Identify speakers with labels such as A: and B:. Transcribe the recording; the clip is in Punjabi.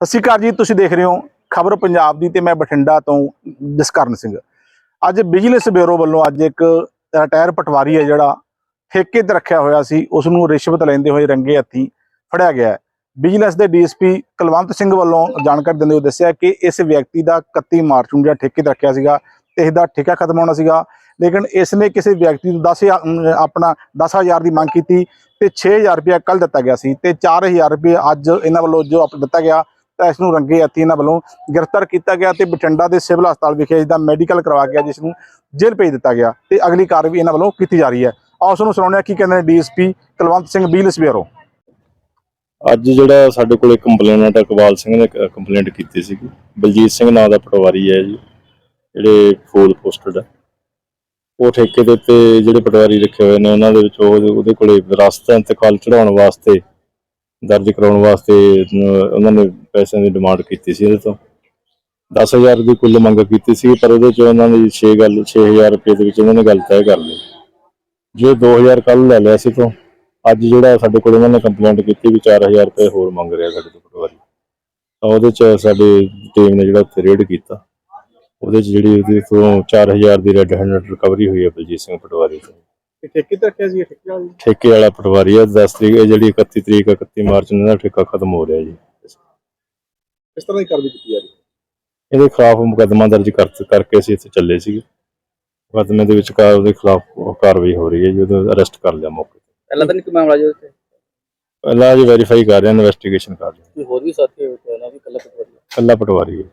A: ਸਤਿ ਸ਼੍ਰੀ ਅਕਾਲ ਜੀ ਤੁਸੀਂ ਦੇਖ ਰਹੇ ਹੋ ਖਬਰ ਪੰਜਾਬ ਦੀ ਤੇ ਮੈਂ ਬਠਿੰਡਾ ਤੋਂ ਜਸਕਰਨ ਸਿੰਘ। ਅੱਜ ਵਿਜੀਲੈਂਸ ਬਿਊਰੋ ਵੱਲੋਂ ਅੱਜ ਇੱਕ ਰਿਟਾਇਰ ਪਟਵਾਰੀ ਹੈ ਜਿਹੜਾ ਠੇਕੇ ਤੇ ਰੱਖਿਆ ਹੋਇਆ ਸੀ ਉਸ ਨੂੰ ਰਿਸ਼ਵਤ ਲੈਂਦੇ ਹੋਏ ਰੰਗੇ ਹੱਥੀ ਫੜਿਆ ਗਿਆ ਹੈ। ਬਿਜਨਸ ਦੇ ਡੀਐਸਪੀ ਕੁਲਵੰਤ ਸਿੰਘ ਵੱਲੋਂ ਜਾਣਕਾਰੀ ਦਿੰਦੇ ਹੋਏ ਦੱਸਿਆ ਕਿ ਇਸ ਵਿਅਕਤੀ ਦਾ 31 ਮਾਰਚ ਨੂੰ ਜਿਹੜਾ ਠੇਕੇ ਤੇ ਰੱਖਿਆ ਸੀਗਾ ਤੇ ਇਸ ਠੇਕਾ ਖਤਮ ਹੋਣਾ ਸੀਗਾ ਲੇਕਿਨ ਇਸ ਨੇ ਕਿਸੇ ਵਿਅਕਤੀ ਨੂੰ 10000 ਅਮ, ਆਪਣਾ 10000 ਦੀ ਮੰਗ ਕੀਤੀ ਤੇ 6000 ਰੁਪਏ ਕੱਲ ਦਿੱਤਾ ਗਿਆ ਸੀ ਤੇ 4000 ਰੁਪਏ ਅੱਜ ਇਹਨਾਂ ਵੱਲੋਂ ਜੋ ਆਪ ਦਿੱਤਾ ਗਿਆ ਤਾਂ ਇਸ ਨੂੰ ਰੰਗੇ ਹੱਥੀ ਇਹਨਾਂ ਵੱਲੋਂ ਗ੍ਰਿਫਤਾਰ ਕੀਤਾ ਗਿਆ ਤੇ ਬਠਿੰਡਾ ਦੇ ਸਿਵਲ ਹਸਪਤਾਲ ਵਿਖੇ ਇਸ ਦਾ ਮੈਡੀਕਲ ਕਰਵਾ ਗਿਆ ਜਿਸ ਨੂੰ ਜੇਲ੍ਹ ਭੇਜ ਦਿੱਤਾ ਗਿਆ ਤੇ ਅਗਲੀ ਕਾਰਵਾਈ ਇਹਨਾਂ ਵੱਲੋਂ ਕੀਤੀ ਜਾ ਰਹੀ ਹੈ। ਆਓ ਉਸ ਨੂੰ ਸੁਣਾਉਂਦੇ ਹਾਂ ਕੀ ਕਹਿੰਦੇ ਨੇ ਡੀਐਸਪੀ ਕੁਲਵੰਤ ਸਿੰਘ ਬੀਲਸ ਬਿਊਰੋ।
B: ਅੱਜ ਜਿਹੜਾ ਸਾਡੇ ਕੋਲੇ ਕੰਪਲੇਨੈਂਟ ਇਕਬਾਲ ਸਿੰਘ ਨੇ ਕੰਪਲੇਂਟ ਕੀਤੀ ਸੀਗੀ। ਬਲਜੀਤ ਸਿੰਘ ਨਾਂ ਦਾ ਪਟਵਾਰੀ ਹੈ ਜੀ, ਜਿਹੜੇ ਫੂਲ ਪੋਸਟਡ ਹੈ। ਉਹ ਠੇਕੇ ਦੇ ਉੱਤੇ ਜਿਹੜੇ ਪਟਵਾਰੀ ਰੱਖੇ ਹੋਏ ਨੇ, ਉਹਨਾਂ ਦੇ ਵਿੱਚ ਉਹਦੇ ਕੋਲੇ ਵਿਰਾਸਤ ਇੰਤਕਾਲ ਚੜਾਉਣ ਵਾਸਤੇ ਦਰਜ ਕਰਾਉਣ ਵਾਸਤੇ ਉਹਨਾਂ ਨੇ ਪੈਸਿਆਂ ਦੀ ਡਿਮਾਂਡ ਕੀਤੀ ਸੀ ਇਹਦੇ ਤੋਂ। 10000 ਦੀ ਕੁੱਲ ਮੰਗ ਕੀਤੀ ਸੀ, ਪਰ ਉਹਦੇ ਚ ਉਹਨਾਂ ਦੀ 6 ਗੱਲ 6000 ਰੁਪਏ ਦੇ ਵਿੱਚ ਉਹਨਾਂ ਨੇ ਗੱਲ ਤੈਅ ਕਰ ਲਈ। ਜੇ 2000 ਕੱਲ ਲੈ ਲਿਆ ਸੀ ਤੋਂ, ਅੱਜ ਜਿਹੜਾ ਸਾਡੇ ਕੋਲ ਉਹਨਾਂ ਨੇ ਕੰਪਲੇਂਟ ਕੀਤੀ ਵੀ 4000 ਰੁਪਏ ਹੋਰ ਮੰਗ ਰਿਹਾ ਸਾਡੇ ਤੋਂ ਪਟਵਾਰੀ। ਤਾਂ ਉਹਦੇ ਚ ਸਾਡੀ ਟੀਮ ਨੇ ਜਿਹੜਾ ਉੱਥੇ ਰੇਡ ਕੀਤਾ। ਉਹਦੇ ਚ ਜਿਹੜੀ ਉਹਦੇ ਤੋਂ 4000 ਦੀ ਰੈੱਡ ਹੈਂਡਡ ਰਿਕਵਰੀ ਹੋਈ ਹੈ ਬਲਜੀਤ ਸਿੰਘ ਪਟਵਾਰੀ ਤੋਂ।
A: ਠੇਕੇ ਤੇ ਰੱਖਿਆ ਸੀ ਠੇਕੇ ਵਾਲੀ?
B: ਠੇਕੇ ਵਾਲਾ ਪਟਵਾਰੀ ਹੈ 10 ਤਰੀਕ ਇਹ ਜਿਹੜੀ 31 ਤਰੀਕ 31 ਮਾਰਚ ਨੂੰ ਇਹਦਾ ਠੇਕਾ ਖਤਮ ਹੋ ਰਿਹਾ ਜੀ।
A: ਕਿਸ ਤਰ੍ਹਾਂ ਦੀ ਕਾਰਵਾਈ ਕੀਤੀ ਜਾ ਰਹੀ ਹੈ?
B: ਇਹਦੇ ਖਿਲਾਫ ਮੁਕੱਦਮਾ ਦਰਜ ਕਰ ਕਰਕੇ ਅਸੀਂ ਇੱਥੇ ਚੱਲੇ ਸੀਗੇ। ਮੁਕੱਦਮੇ ਦੇ ਵਿੱਚ ਕਾਰ ਉਹਦੇ ਖਿਲਾਫ ਕਾਰਵਾਈ ਹੋ ਰਹੀ ਹੈ ਜੀ ਉਹਨੂੰ ਅਰੈਸਟ ਕਰ ਲਿਆ ਮੌਕੇ ਤੇ।
C: ਪਹਿਲਾਂ ਤਾਂ ਨਹੀਂ ਕੋਈ ਮਾਮਲਾ ਜੋ ਉੱਥੇ
B: ਪਹਿਲਾਂ ਜੀ ਵੈਰੀਫਾਈ ਕਰ ਰਹੇ ਹਾਂ ਇਨਵੈਸਟੀਗੇਸ਼ਨ ਕਰ ਰਹੇ ਹਾਂ।
C: ਕੋਈ ਹੋਰ ਵੀ ਸਾਥੀ ਕੋਈ ਨਾ ਵੀ ਕੱਲਾ ਪਟਵਾਰੀ
B: ਕੱਲਾ ਪਟਵਾਰੀ ਹੈ।